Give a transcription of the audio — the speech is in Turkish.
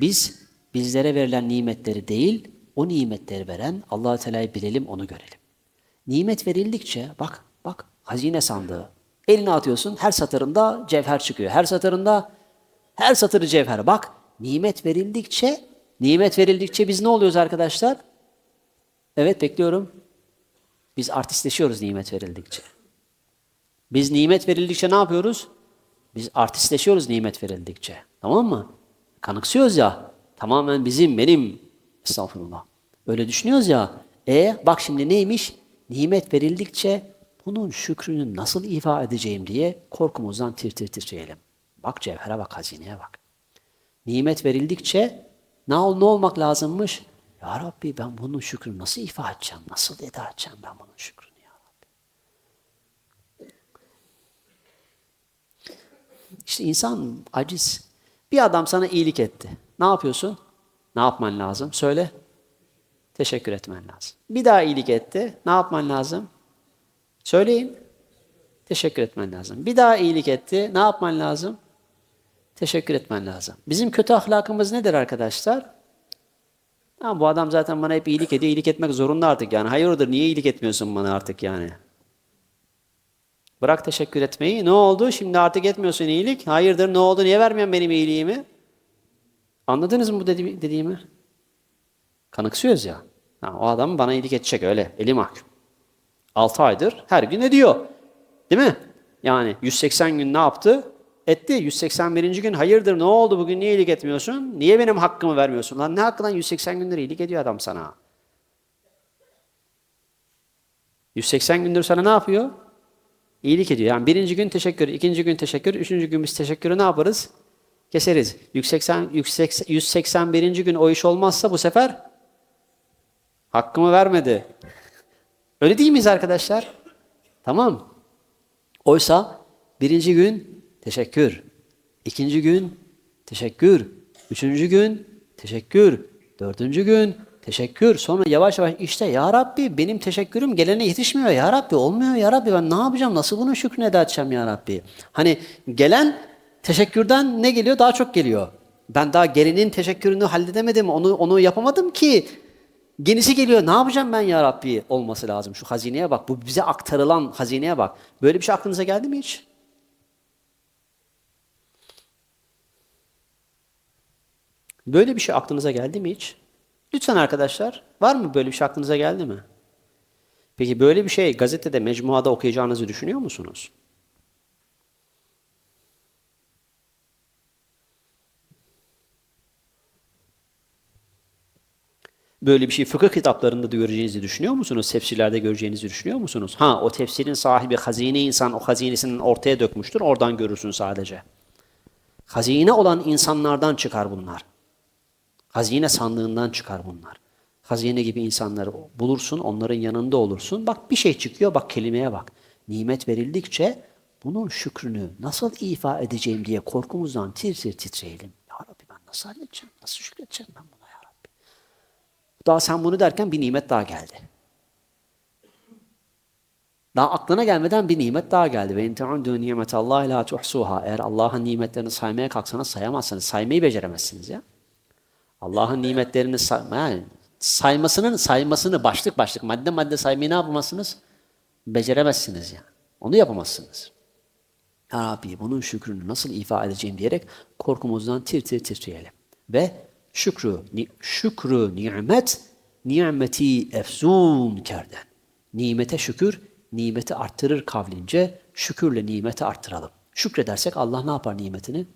Biz bizlere verilen nimetleri değil, o nimetleri veren allah Teala'yı bilelim, onu görelim. Nimet verildikçe bak, bak hazine sandığı. Eline atıyorsun, her satırında cevher çıkıyor. Her satırında, her satırı cevher. Bak, nimet verildikçe, nimet verildikçe biz ne oluyoruz arkadaşlar? Evet bekliyorum. Biz artistleşiyoruz nimet verildikçe. Biz nimet verildikçe ne yapıyoruz? Biz artistleşiyoruz nimet verildikçe. Tamam mı? Kanıksıyoruz ya. Tamamen bizim, benim. Estağfurullah. Öyle düşünüyoruz ya. E bak şimdi neymiş? Nimet verildikçe bunun şükrünü nasıl ifa edeceğim diye korkumuzdan tir tir titreyelim. Bak cevhere bak, hazineye bak. Nimet verildikçe ne, ol, ne olmak lazımmış? Ya Rabbi ben bunun şükrünü nasıl ifa edeceğim? Nasıl eda edeceğim ben bunun şükrünü ya Rabbi? İşte insan aciz. Bir adam sana iyilik etti. Ne yapıyorsun? Ne yapman lazım? Söyle. Teşekkür etmen lazım. Bir daha iyilik etti. Ne yapman lazım? Söyleyin. Teşekkür etmen lazım. Bir daha iyilik etti. Ne yapman lazım? Teşekkür etmen lazım. Bizim kötü ahlakımız nedir arkadaşlar? Ha, bu adam zaten bana hep iyilik ediyor. İyilik etmek zorunda artık yani. Hayırdır niye iyilik etmiyorsun bana artık yani? Bırak teşekkür etmeyi. Ne oldu? Şimdi artık etmiyorsun iyilik. Hayırdır ne oldu? Niye vermiyorsun benim iyiliğimi? Anladınız mı bu dedi- dediğimi? Kanıksıyoruz ya. Ha, o adam bana iyilik edecek öyle. Eli mahkum. 6 aydır her gün ediyor. Değil mi? Yani 180 gün ne yaptı? Etti. 181. gün hayırdır ne oldu bugün niye iyilik etmiyorsun? Niye benim hakkımı vermiyorsun? Lan ne hakkı lan 180 gündür iyilik ediyor adam sana. 180 gündür sana ne yapıyor? İyilik ediyor. Yani birinci gün teşekkür, ikinci gün teşekkür, üçüncü gün biz teşekkürü ne yaparız? Keseriz. 180, 180, 181. gün o iş olmazsa bu sefer hakkımı vermedi. Öyle değil miyiz arkadaşlar? Tamam. Oysa birinci gün teşekkür, ikinci gün teşekkür, üçüncü gün teşekkür, dördüncü gün teşekkür. Sonra yavaş yavaş işte ya Rabbi benim teşekkürüm gelene yetişmiyor ya Rabbi olmuyor ya Rabbi ben ne yapacağım nasıl bunun şükrünü eda edeceğim ya Rabbi. Hani gelen teşekkürden ne geliyor daha çok geliyor. Ben daha gelenin teşekkürünü halledemedim onu onu yapamadım ki Genisi geliyor. Ne yapacağım ben ya Rabbi olması lazım. Şu hazineye bak. Bu bize aktarılan hazineye bak. Böyle bir şey aklınıza geldi mi hiç? Böyle bir şey aklınıza geldi mi hiç? Lütfen arkadaşlar. Var mı böyle bir şey aklınıza geldi mi? Peki böyle bir şey gazetede, mecmuada okuyacağınızı düşünüyor musunuz? Böyle bir şey fıkıh kitaplarında da göreceğinizi düşünüyor musunuz? Tefsirlerde göreceğinizi düşünüyor musunuz? Ha o tefsirin sahibi hazine insan o hazinesini ortaya dökmüştür. Oradan görürsün sadece. Hazine olan insanlardan çıkar bunlar. Hazine sandığından çıkar bunlar. Hazine gibi insanları bulursun, onların yanında olursun. Bak bir şey çıkıyor, bak kelimeye bak. Nimet verildikçe bunun şükrünü nasıl ifa edeceğim diye korkumuzdan tir tir titreyelim. Ya Rabbi ben nasıl halledeceğim, nasıl şükredeceğim ben buna ya Rabbi. Daha sen bunu derken bir nimet daha geldi. Daha aklına gelmeden bir nimet daha geldi. Ve inteudu nimetallahi la tuhsuha. Eğer Allah'ın nimetlerini saymaya kalksanız sayamazsınız. Saymayı beceremezsiniz ya. Allah'ın nimetlerini say yani saymasının saymasını başlık başlık madde madde saymayı ne yapamazsınız? Beceremezsiniz yani. Onu yapamazsınız. Ya Rabbi bunun şükrünü nasıl ifa edeceğim diyerek korkumuzdan tir tir titreyelim. Ve şükrü, ni, şükrü nimet, nimeti efzun kerden. Nimete şükür, nimeti arttırır kavlince şükürle nimeti arttıralım. Şükredersek Allah ne yapar nimetini?